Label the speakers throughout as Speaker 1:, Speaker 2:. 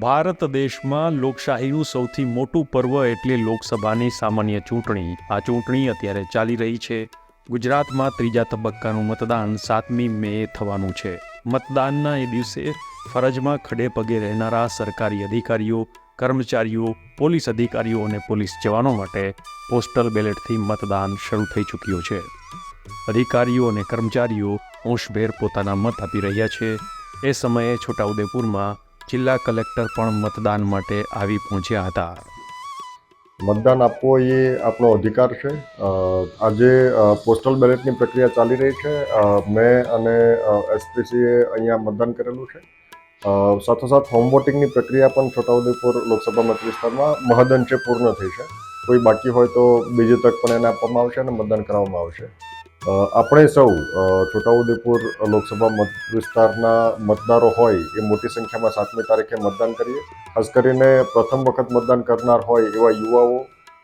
Speaker 1: ભારત દેશમાં લોકશાહીનું સૌથી મોટું પર્વ એટલે લોકસભાની સામાન્ય ચૂંટણી. આ ચૂંટણી અત્યારે ચાલી રહી છે. ગુજરાતમાં ત્રીજા તબક્કાનું મતદાન સાતમી મે થવાનું છે. મતદાનના એ દિવસે ફરજમાં ખડે પગે રહેનારા સરકારી અધિકારીઓ, કર્મચારીઓ, પોલીસ અધિકારીઓ અને પોલીસ જવાનો માટે પોસ્ટલ બેલેટથી મતદાન શરૂ થઈ ચૂક્યું છે. અધિકારીઓ અને કર્મચારીઓ હોંશભેર પોતાના મત આપી રહ્યા છે. એ સમયે છોટાઉદેપુરમાં જિલ્લા કલેક્ટર પણ મતદાન માટે આવી પહોંચ્યા હતા.
Speaker 2: મતદાન આપવો એ આપણો અધિકાર છે. આજે પોસ્ટલ બેલેટની પ્રક્રિયા ચાલી રહી છે. મેં અને એસપીસીએ અહીંયા મતદાન કરેલું છે. સાથોસાથ હોમ વોટિંગની પ્રક્રિયા પણ છોટાઉદેપુર લોકસભા મતવિસ્તારમાં મહદઅંશે પૂર્ણ થઈ છે. કોઈ બાકી હોય તો બીજી તક પણ એને આપવામાં આવશે અને મતદાન કરાવવામાં આવશે. આપણે સૌ છોટાઉદેપુર લોકસભા મત વિસ્તારના મતદારો હોય એ મોટી સંખ્યામાં સાતમી તારીખે મતદાન કરીએ. ખાસ કરીને પ્રથમ વખત મતદાન કરનાર હોય એવા યુવાઓ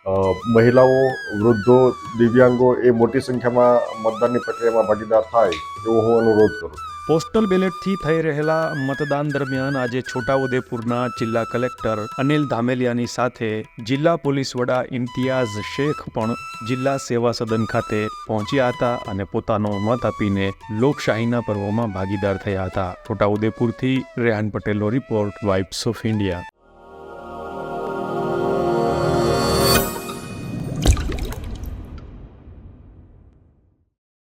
Speaker 2: મહિલાઓ, વૃદ્ધો, દિવ્યાંગો એ મોટી સંખ્યામાં મતદાનની પ્રક્રિયામાં ભાગીદાર થાય એવો હું અનુરોધ કરું
Speaker 1: પોસ્ટલ બેલેટથી થઈ રહેલા મતદાન દરમિયાન આજે છોટાઉદેપુરના જિલ્લા કલેક્ટર અનિલ ધામેલિયાની સાથે જિલ્લા પોલીસ વડા ઇમ્તિયાઝ શેખ પણ જિલ્લા સેવા સદન ખાતે પહોંચ્યા હતા અને પોતાનો મત આપીને લોકશાહીના પર્વોમાં ભાગીદાર થયા હતા. છોટાઉદેપુરથી રેહાન પટેલનો રિપોર્ટ વાઇબ્સ ઓફ ઇન્ડિયા.